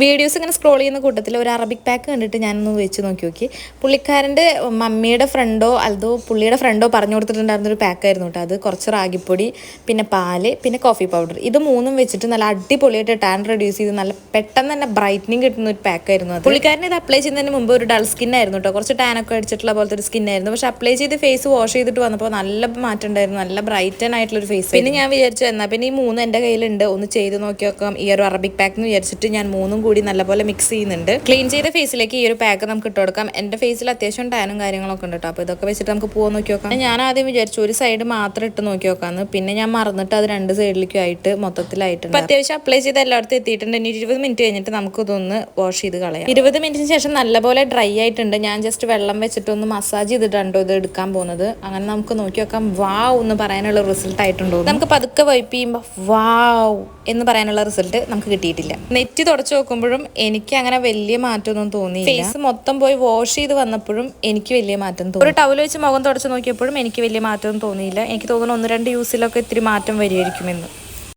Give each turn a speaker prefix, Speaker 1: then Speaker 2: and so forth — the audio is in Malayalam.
Speaker 1: വീഡിയോസ് ഇങ്ങനെ സ്ക്രോൾ ചെയ്യുന്ന കൂട്ടത്തിൽ ഒരു അറബിക് പാക്ക് കണ്ടിട്ട് ഞാനൊന്ന് വെച്ച് നോക്കി നോക്കി. പുള്ളിക്കാരന്റെ മമ്മിയുടെ ഫ്രണ്ടോ അതോ പുള്ളിയുടെ ഫ്രണ്ടോ പറഞ്ഞു കൊടുത്തിട്ടുണ്ടായിരുന്ന ഒരു പാക്കായിരുന്നു കേട്ടോ അത്. കുറച്ച് റാഗിപ്പൊടി പിന്നെ പാൽ പിന്നെ കോഫി പൗഡർ ഇത് മൂന്നും വെച്ചിട്ട് നല്ല അടിപൊളിയായിട്ട് ടാൻ റെഡ്യൂസ് ചെയ്ത് നല്ല പെട്ടെന്ന് തന്നെ ബ്രൈറ്റനിങ് കിട്ടുന്ന ഒരു പാക്കായിരുന്നു അത്. പുള്ളിക്കാരൻ ഇത് അപ്ലൈ ചെയ്യുന്നതിന് മുമ്പ് ഒരു ഡൾ സ്കിൻ ആയിരുന്നു കേട്ടോ. കുറച്ച് ടാൻ ഒക്കെ അടിച്ചിട്ടുള്ള പോലത്തെ ഒരു സ്കിൻ ആയിരുന്നു. പക്ഷെ അപ്ലൈ ചെയ്ത് ഫേസ് വാഷ് ചെയ്തിട്ട് വന്നപ്പോൾ നല്ല മാറ്റം ഉണ്ടായിരുന്നു. നല്ല ബ്രൈറ്റൻ ആയിട്ടുള്ള ഒരു ഫേസ് പിന്നെ ഞാൻ വിചാരിച്ചു എന്നാൽ പിന്നെ ഈ മൂന്ന് എന്റെ കയ്യിലുണ്ട്. ഒന്ന് ചെയ്ത് നോക്കി നോക്കാം ഈ ഒരു അറബിക് പാക്ക് എന്ന് വിചാരിച്ചിട്ട് ഞാൻ മൂന്നും കൂടി നല്ലപോലെ മിക്സ് ചെയ്യുന്നുണ്ട്. ക്ലീൻ ചെയ്ത ഫേസിലേക്ക് ഈ ഒരു പാക്ക് നമുക്ക് ഇട്ട് കൊടുക്കാം. എന്റെ ഫേസിൽ അത്യാവശ്യം ടാനും കാര്യങ്ങളൊക്കെ ഉണ്ട് കേട്ടോ അപ്പോൾ ഇതൊക്കെ വെച്ചിട്ട് നമുക്ക് പോകാൻ നോക്കി നോക്കാം. ഞാൻ ആദ്യം വിചാരിച്ചു ഒരു സൈഡ് മാത്രം ഇട്ട് നോക്കി നോക്കാന്ന്. പിന്നെ ഞാൻ മറന്നിട്ട് അത് രണ്ട് സൈഡിലേക്കും ആയിട്ട് മൊത്തത്തിലായിട്ടുണ്ട്. അത്യാവശ്യം അപ്ലൈ ചെയ്ത് എല്ലായിടത്തും എത്തിയിട്ടുണ്ട്. ഇനി ഇരുപത് മിനിറ്റ് കഴിഞ്ഞിട്ട് നമുക്ക് ഇതൊന്ന് വാഷ് ചെയ്ത് കളയാം. ഇരുപത് മിനിറ്റിന് ശേഷം നല്ലപോലെ ഡ്രൈ ആയിട്ടുണ്ട്. ഞാൻ ജസ്റ്റ് വെള്ളം വെച്ചിട്ട് ഒന്ന് മസാജ് ചെയ്തിട്ടുണ്ടോ ഇത് എടുക്കാൻ പോകുന്നത്. അങ്ങനെ നമുക്ക് നോക്കി നോക്കാം. വാവ് എന്ന് പറയാനുള്ള റിസൾട്ട് ആയിട്ടുണ്ടോ നമുക്ക് പതുക്കെ വൈപ്പ് ചെയ്യുമ്പോൾ വാവ് എന്ന് പറയാനുള്ള റിസൾട്ട് നമുക്ക് കിട്ടിയിട്ടില്ല. നെറ്റ് തുടച്ചു നോക്കുമ്പോഴും എനിക്ക് അങ്ങനെ വലിയ മാറ്റമൊന്നും തോന്നി ഫേസ് മൊത്തം പോയി വാഷ് ചെയ്ത് വന്നപ്പോഴും എനിക്ക് വലിയ മാറ്റം തോന്നി. ഒരു ടവൽ വെച്ച് മുഖം തുടച്ച് നോക്കിയപ്പോഴും എനിക്ക് വലിയ മാറ്റമൊന്നും തോന്നിയില്ല. എനിക്ക് തോന്നുന്നു ഒന്ന് രണ്ട് യൂസിലൊക്കെ ഇത്തിരി മാറ്റം വരുമായിരിക്കുമെന്ന്